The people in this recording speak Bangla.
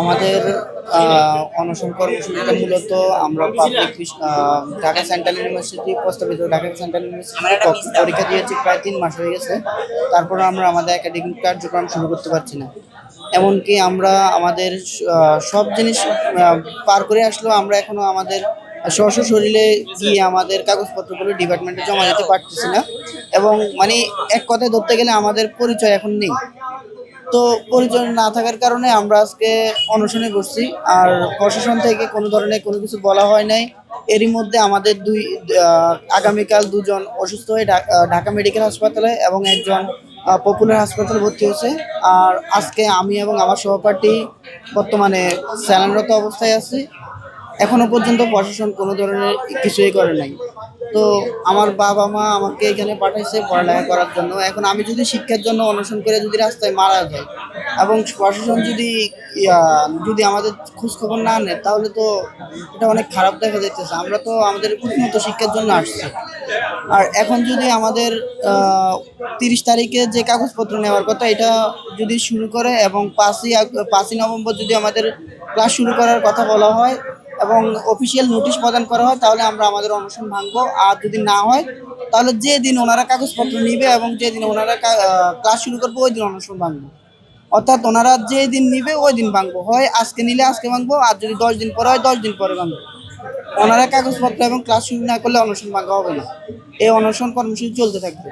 আমাদের অনশন কর্মসূচিটা মূলত আমরা পাবলিক ঢাকা সেন্ট্রাল ইউনিভার্সিটি প্রস্তাবিত ঢাকা সেন্ট্রাল ইউনিভার্সিটি পরীক্ষা দিয়েছি প্রায় তিন মাস হয়ে গেছে। তারপর আমরা আমাদের একাডেমিক কার্যক্রম শুরু করতে পারছি না। এমনকি আমরা আমাদের সব জিনিস পার করে আসলেও আমরা এখনও আমাদের স্ব শরীরে গিয়ে আমাদের কাগজপত্রগুলো ডিপার্টমেন্টে জমা দিতে পারতেছি না। এবং মানে এক কথায় ধরতে গেলে আমাদের পরিচয় এখন নেই। তো পরিচয় না থাকার কারণে আমরা আজকে অনশনে বসছি। আর প্রশাসন থেকে কোনো ধরনের কোনো কিছু বলা হয় নাই। এরই মধ্যে আমাদের দুই আগামীকাল দুজন অসুস্থ হয়ে ঢাকা মেডিকেল হাসপাতালে এবং একজন পপুলার হাসপাতালে ভর্তি হয়েছে। আর আজকে আমি এবং আমার সহপাঠী বর্তমানে স্যালানরত অবস্থায় আছি। এখনও পর্যন্ত প্রশাসন কোনো ধরনের কিছুই করে নাই। তো আমার বাবা মা আমাকে এখানে পাঠাইছে পড়ালেখা করার জন্য। এখন আমি যদি শিক্ষার জন্য অনশন করে যদি রাস্তায় মারা যাই এবং প্রশাসন যদি যদি আমাদের খোঁজখবর না নেয়, তাহলে তো এটা অনেক খারাপ দেখা যাইতেছে। আমরা তো আমাদের উন্নত শিক্ষার জন্য আসছি। আর এখন যদি আমাদের তিরিশ তারিখে যে কাগজপত্র নেওয়ার কথা, এটা যদি শুরু করে এবং পাঁচই পাঁচই নভেম্বর যদি আমাদের ক্লাস শুরু করার কথা বলা হয় এবং অফিসিয়াল নোটিশ প্রদান করা হয়, তাহলে আমরা আমাদের অনশন ভাঙবো। আর যদি না হয়, তাহলে যে দিন ওনারা কাগজপত্র নিবে এবং যে দিন ওনারা ক্লাস শুরু করব, ওই দিন অনশন ভাঙবো। অর্থাৎ ওনারা যে দিন নিবে, ওই দিন ভাঙবো। হয় আজকে নিলে আজকে ভাঙবো, আর যদি দশ দিন পরে হয়, দশ দিন পরে ভাঙবো। ওনারা কাগজপত্র এবং ক্লাস শুরু না করলে অনশন ভাঙা হবে না। এই অনশন কর্মসূচি চলতে থাকবে।